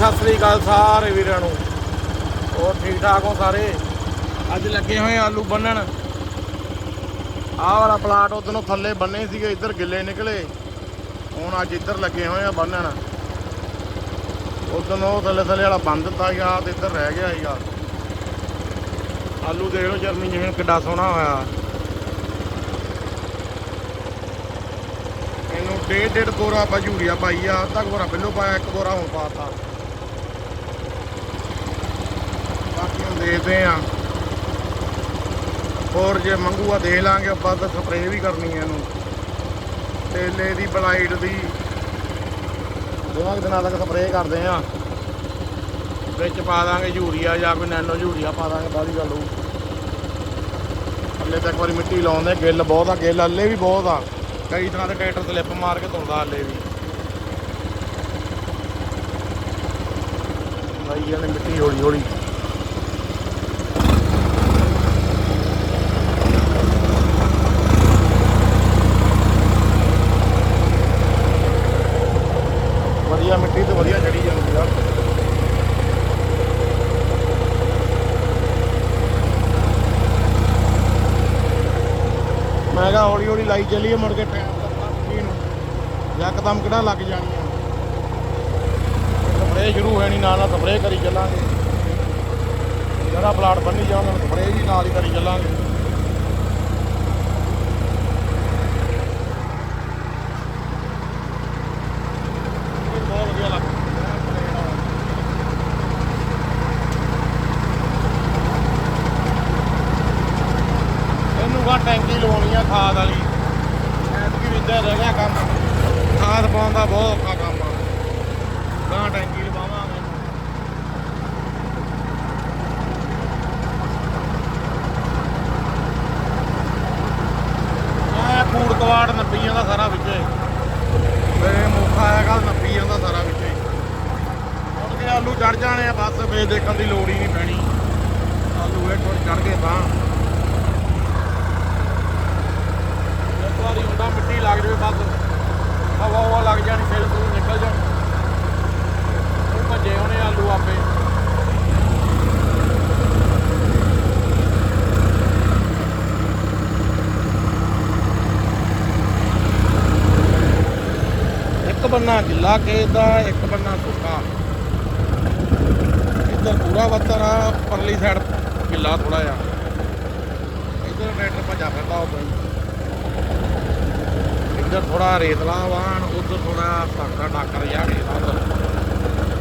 ਸਤਿ ਸ੍ਰੀ ਅਕਾਲ ਸਾਰੇ ਵੀਰਾਂ ਨੂੰ। ਹੋਰ ਠੀਕ ਠਾਕ ਹੋ ਸਾਰੇ? ਅੱਜ ਲੱਗੇ ਹੋਏ ਆਲੂ ਬੰਨਣ। ਆਹ ਵਾਲਾ ਪਲਾਟ ਉਦੋਂ ਥੱਲੇ ਬੰਨੇ ਸੀਗੇ, ਇੱਧਰ ਗਿੱਲੇ ਨਿਕਲੇ। ਹੁਣ ਅੱਜ ਇੱਧਰ ਲੱਗੇ ਹੋਏ ਆ ਬੰਨਣ। ਉਦੋਂ ਉਹ ਥੱਲੇ ਥੱਲੇ ਵਾਲਾ ਬੰਦ ਦਿੱਤਾ ਗਿਆ ਤੇ ਇੱਧਰ ਰਹਿ ਗਿਆ ਸੀਗਾ। ਆਲੂ ਦੇਖ ਲਓ ਜਰਮੀ ਜਿਵੇਂ ਕਿੱਡਾ ਸੋਹਣਾ ਹੋਇਆ। ਇਹਨੂੰ ਡੇਢ ਡੇਢ ਬੋਰਾ ਬਜੂਰੀਆ ਪਾਈ ਆ, ਅੱਧਾ ਕੁ ਬੋਰਾ ਬਿੱਲੋ ਪਾਇਆ, ਇੱਕ ਬੋਰਾ ਹੁਣ ਪਾਤਾ ਬਾਕੀ ਹੁਣ ਦੇਖਦੇ ਆ। ਹੋਰ ਜੇ ਮੰਗੂਆ ਦੇ ਲਾਂਗੇ, ਆਪਾਂ ਤਾਂ ਸਪਰੇਅ ਵੀ ਕਰਨੀ ਹੈ ਇਹਨੂੰ। ਤੇਲੇ ਦੀ, ਬਲਾਈਟ ਦੀ। ਦੋਵਾਂ ਕੁ ਦਿਨਾਂ ਤੱਕ ਸਪਰੇਅ ਕਰਦੇ ਆ। ਵਿੱਚ ਪਾ ਦਾਂਗੇ ਯੂਰੀਆ ਜਾਂ ਕੋਈ ਨੈਨੋ ਯੂਰੀਆ ਪਾ ਦਾਂਗੇ, ਬਾਹਲੀ ਗੱਲ ਹੋਊ। ਹੱਲੇ ਤਾਂ ਇੱਕ ਵਾਰੀ ਮਿੱਟੀ ਲਾਉਂਦੇ, ਗਿੱਲ ਬਹੁਤ ਆ, ਗਿੱਲ ਹੱਲੇ ਵੀ ਬਹੁਤ ਆ। ਕਈ ਥਾਂ ਤੇ ਟਰੈਕਟਰ ਸਲਿੱਪ ਮਾਰ ਕੇ ਧੁੰਦਾ ਹੱਲੇ ਵੀ। ਲਾਈ ਜਾਂਦੇ ਮਿੱਟੀ ਹੌਲੀ ਹੌਲੀ ਵਧੀਆ ਮਿੱਟੀ ਤੇ ਵਧੀਆ ਚੜੀ ਜਾਂਦੀ ਆ ਮੈਂ ਕਿਹਾ ਹੌਲੀ ਹੌਲੀ ਲਾਈ ਚੱਲੀਏ ਮੁੜ ਕੇ ਟਾਈਮ ਲੱਗਣਾ ਮਿੱਟੀ ਨੂੰ ਯਕਦਮ ਕਿਹੜਾ ਲੱਗ ਜਾਣੀ ਆ। ਸਪਰੇਅ ਸ਼ੁਰੂ ਹੋਣੀ, ਨਾਲ ਨਾਲ ਸਪਰੇਅ ਕਰੀ ਚੱਲਾਂਗੇ। ਜਿਹੜਾ ਪਲਾਟ ਬੰਨੀ ਜਾਣਾ ਸਪਰੇਅ ਵੀ ਨਾਲ ਹੀ ਕਰੀ ਚੱਲਾਂਗੇ। ਬਹੁਤ ਵਧੀਆ ਲੱਗਦਾ ਇਹਨੂੰ ਵਾ ਟੈਂਕੀ ਲਵਾਉਣੀ ਆ ਖਾਦ ਵਾਲੀ। ਐਤਕੀ ਵੀ ਰਹਿ ਗਿਆ ਕੰਮ। ਖਾਦ ਪਾਉਣ ਦਾ ਬਹੁਤ ਔਖਾ ਕੰਮ ਆ। ਗਾਂ ਟੈਂਕੀ ਲਵਾਵਾਂਗੇ ਇਹ ਫੂਡ ਕਵਾੜ ਨੱਪੀ ਜਾਂਦਾ ਸਾਰਾ ਵਿੱਚੇ। ਤੇ ਮੋਖਾ ਹੈਗਾ ਨੱਪੀ ਜਾਂਦਾ ਸਾਰਾ ਵਿੱਚੇ। ਹੁਣ ਕੇ ਆਲੂ ਚੜ ਜਾਣੇ ਆ ਬਸ ਵੇ ਦੇਖਣ ਦੀ ਲੋੜ ਹੀ ਨਹੀਂ ਪੈਣੀ। ਆਲੂ ਇਹ ਥੋੜੇ ਚੜ ਗਏ ਤਾਂ। ਇੱਕ ਵਾਰੀ ਹੁੰਦਾ, ਮਿੱਟੀ ਲੱਗ ਜਾਵੇ ਬਸ ਹਵਾ ਹਵਾ ਲੱਗ ਜਾਣੀ, ਫਿਰ ਸੂ ਨਿਕਲ ਜਾਣ ਉਹ ਭੱਜੇ ਹੋਣੇ ਆਲੂ ਆਪੇ। ਇੱਕ ਬੰਨਾ ਗਿੱਲਾ ਖੇਤ ਇੱਕ ਬੰਨਾ ਸੁੱਕਾ। ਇੱਧਰ ਪੂਰਾ ਵੱਤਰ ਆ, ਪਰਲੀ ਸਾਈਡ ਗਿੱਲਾ ਥੋੜਾ ਜਿਹਾ। ਇੱਧਰ ਟਰੈਕਟਰ ਭੱਜਾ ਫਿਰਦਾ ਉਹ ਬਈ ਇੱਧਰ ਥੋੜਾ ਰੇਤਲਾ ਵਾਹਣ, ਉਧਰ ਥੋੜਾ ਸਾਕਾ ਡਾਕਰ ਜਾ ਰੇਤ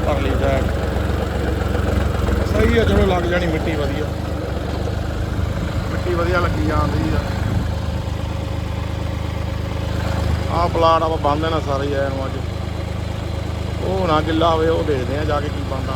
ਪਰਲੀ ਸਾਈਡ ਸਹੀ ਆ ਚਲੋ ਲੱਗ ਜਾਣੀ ਮਿੱਟੀ ਵਧੀਆ। ਮਿੱਟੀ ਵਧੀਆ ਲੱਗੀ ਜਾਂਦੀ ਆ। ਆਹ ਪਲਾਟ ਆਪਾਂ ਬੰਦ ਦੇਣਾ ਸਾਰੇ ਹੀ ਨੂੰ ਅੱਜ। ਉਹ ਨਾ ਗਿੱਲਾ ਹੋਵੇ, ਉਹ ਦੇਖਦੇ ਆ ਜਾ ਕੇ ਕੀ ਬਣਦਾ।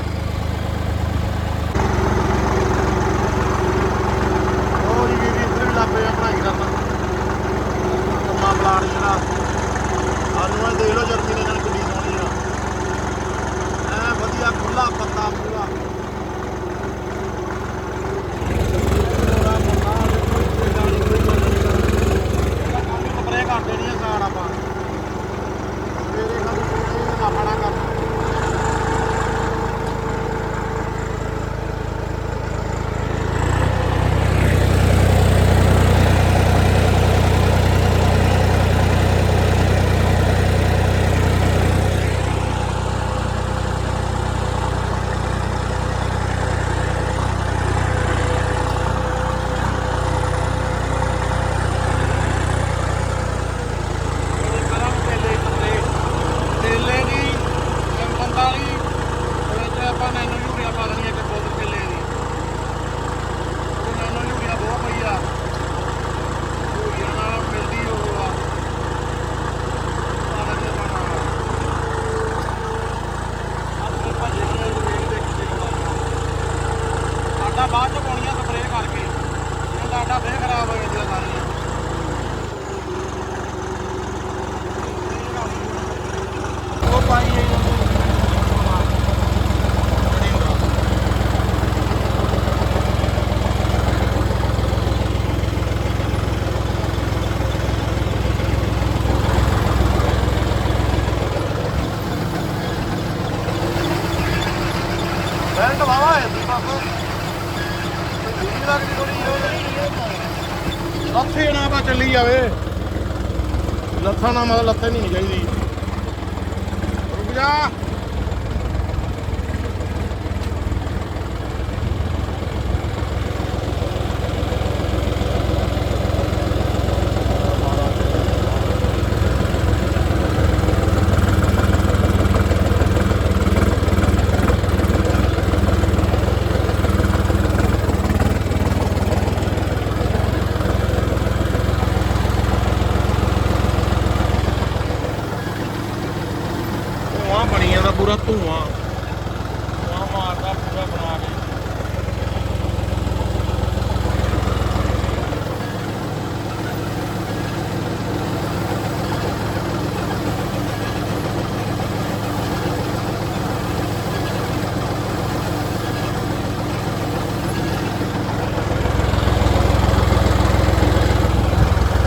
ਲੱਥੇ ਨਾ ਬਾ ਚੱਲੀ ਜਾਵੇ। ਲੱਥਾ ਨਾ ਮਤਲਬ ਲੱਥੇ ਨਹੀਂ ਚਾਹੀਦੀ ਰੁਕ ਜਾ। ਪੂਰਾ ਧੂਆਂ। ਧੂਆਂ ਮਾਰਦਾ ਪੂਰਾ ਬਣਾ ਕੇ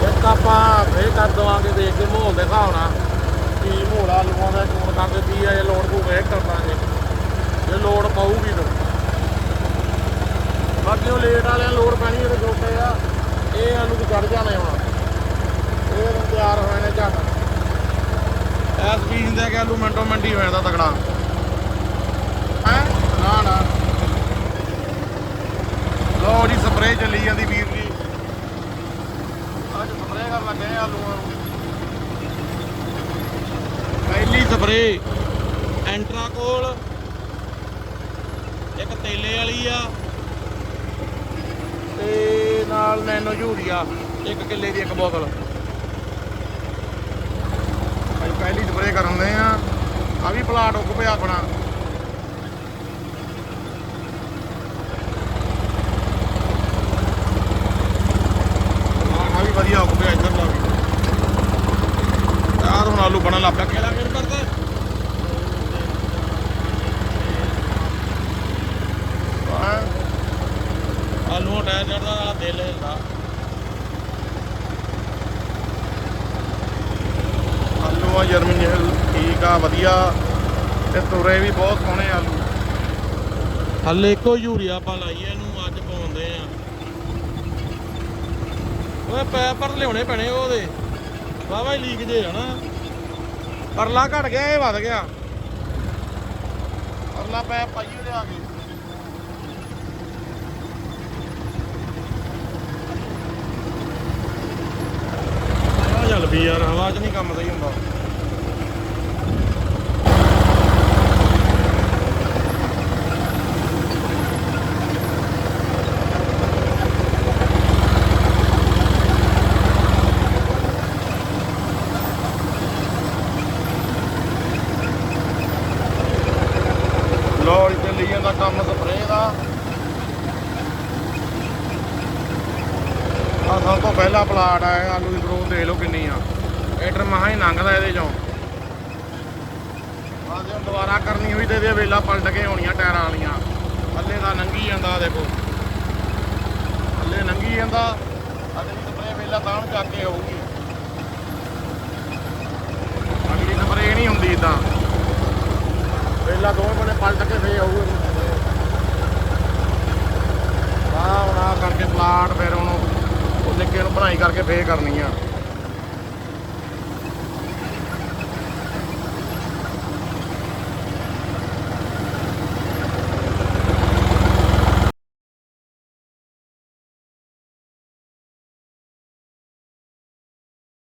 ਇੱਕ ਆਪਾਂ ਫੇਰ ਕਰ ਦਵਾਂਗੇ ਦੇਖ ਕੇ ਮਾਹੌਲ ਦੇ ਹਿਸਾਬ ਨਾਲ ਕੀ ਮਾਹੌਲ ਆ ਲੂਆਂ ਦਾ ਚੋਣ ਕਰਦੇ ਕੀ ਆ ਜੇ ਲੋੜ ਪਊ ਫੇਰ ਕਰ ਦਾਂਗੇ ਲੋੜ ਪਊਗੀ ਤਾਂ ਬਾਕੀ ਉਹ ਲੇਟ ਵਾਲਿਆਂ ਲੋੜ ਪੈਣੀ ਇਹਦੇ ਜੋਟੇ ਆ ਇਹ ਆਲੂ ਚੜ ਜਾਣੇ ਹੁਣ ਇਹ ਤਾਂ ਤਿਆਰ ਹੋਏ ਨੇ ਝੱਟ। ਐਸ ਬੀਜ ਦੇ ਕਿ ਆਲੂ ਮਿੰਟੋ ਮਿੰਟੀ ਹੋ ਜਾਂਦਾ ਤਗੜਾ ਹੈ? ਨਾ ਨਾ। ਲੋ ਜੀ ਸਪਰੇਅ ਚੱਲੀ ਜਾਂਦੀ ਵੀਰ ਜੀ। ਅੱਜ ਸਪਰੇਅ ਕਰਨ ਲੱਗੇ ਆ ਆਲੂਆਂ ਨੂੰ। ਪਹਿਲੀ ਸਪਰੇ ਐਂਟਰਾ ਕੋਲ। ਇੱਕ ਤੇਲੇ ਵਾਲੀ ਆ ਤੇ ਨਾਲ ਨੈਨੋ ਯੂਰੀਆ ਇੱਕ ਕਿੱਲੇ ਦੀ ਇੱਕ ਬੋਤਲ। ਭਾਈ ਪਹਿਲੀ ਸਪਰੇ ਕਰਨ ਦੇ ਆ। ਆ ਵੀ ਪਲਾਟ ਉੱਗ ਪਿਆ ਆਪਣਾ। ਆ ਵੀ ਵਧੀਆ ਉੱਗ ਪਿਆ ਇੱਧਰ ਵੀ। ਯਾਰ ਹੁਣ ਆਲੂ ਬਣਨ ਲੱਗ ਪਿਆ। ਕਿਹੜਾ ਕਿਹੜਾ ਕਰਦਾ ਹਾਂ ਆਲੂ ਟਾਇਰ ਚੜਦਾ ਨਾਲ ਜਰਮਨੀ ਠੀਕ ਆ ਵਧੀਆ। ਤੇ ਤੁਰੇ ਵੀ ਬਹੁਤ ਸੋਹਣੇ ਆਲੂ। ਹੱਲੇ ਇੱਕੋ ਯੂਰੀਆ ਆਪਾਂ ਲਾਈਏ ਇਹਨੂੰ ਅੱਜ ਪਾਉਂਦੇ ਆ। ਓਏ ਪੈਪਰ ਲਿਆਉਣੇ ਪੈਣੇ ਉਹਦੇ। ਵਾਵਾ ਹੀ ਲੀਕ ਜੇ ਹਨਾ ਪਰਲਾ ਘਟ ਗਿਆ ਇਹ ਵੱਧ ਗਿਆ। ਪਰਲਾ ਪੈ ਪਾਈਏ ਲਿਆ ਕੇ। ਆ ਚੱਲ ਵੀ ਯਾਰ, ਹਵਾ 'ਚ ਨਹੀਂ ਕੰਮ ਸਹੀ ਹੁੰਦਾ। ਲੋ ਚੱਲੀ ਜਾਂਦਾ ਕੰਮ ਸਪਰੇਅ ਦਾ। ਆ ਸਭ ਤੋਂ ਪਹਿਲਾ ਪਲਾਟ ਆ, ਇਹ ਆਲੂ ਦੀ ਗਰੋਥ ਦੇਖ ਲਓ ਕਿੰਨੀ ਆ। ਏਟਰ ਮਹਾ ਹੀ ਲੰਘਦਾ ਇਹਦੇ ਚੋਂ। ਆ ਜੇ ਦੁਬਾਰਾ ਕਰਨੀ ਹੋਈ ਤੇ ਇਹਦੇ ਵੇਲਾ ਪਲਟ ਕੇ ਹੋਣੀਆਂ ਟਾਇਰਾਂ ਵਾਲੀਆਂ। ਥੱਲੇ ਦਾ ਲੰਘੀ ਜਾਂਦਾ, ਦੇਖੋ। ਥੱਲੇ ਲੰਘੀ ਜਾਂਦਾ ਅਗਲੀ ਸਪਰੇਅ ਵੇਲਾ ਤਾਂ ਨੂੰ ਚੱਕ ਕੇ ਆਊਗੀ। ਅਗਲੀ ਸਪਰੇਅ ਨਹੀਂ ਹੁੰਦੀ ਇਦਾਂ ਵੇਲਾ ਦੋਵੇਂ ਬਣੇ ਪਲਟ ਕੇ ਫੇਰ ਆਊਗਾ। ਆ ਹੁਣ ਕਰਕੇ ਪਲਾਟ ਫਿਰ ਉਹਨੂੰ ਉਹ ਨਿੱਕੇ ਨੂੰ ਬਣਾਈ ਕਰਕੇ ਫੇਰ ਕਰਨੀ ਆ।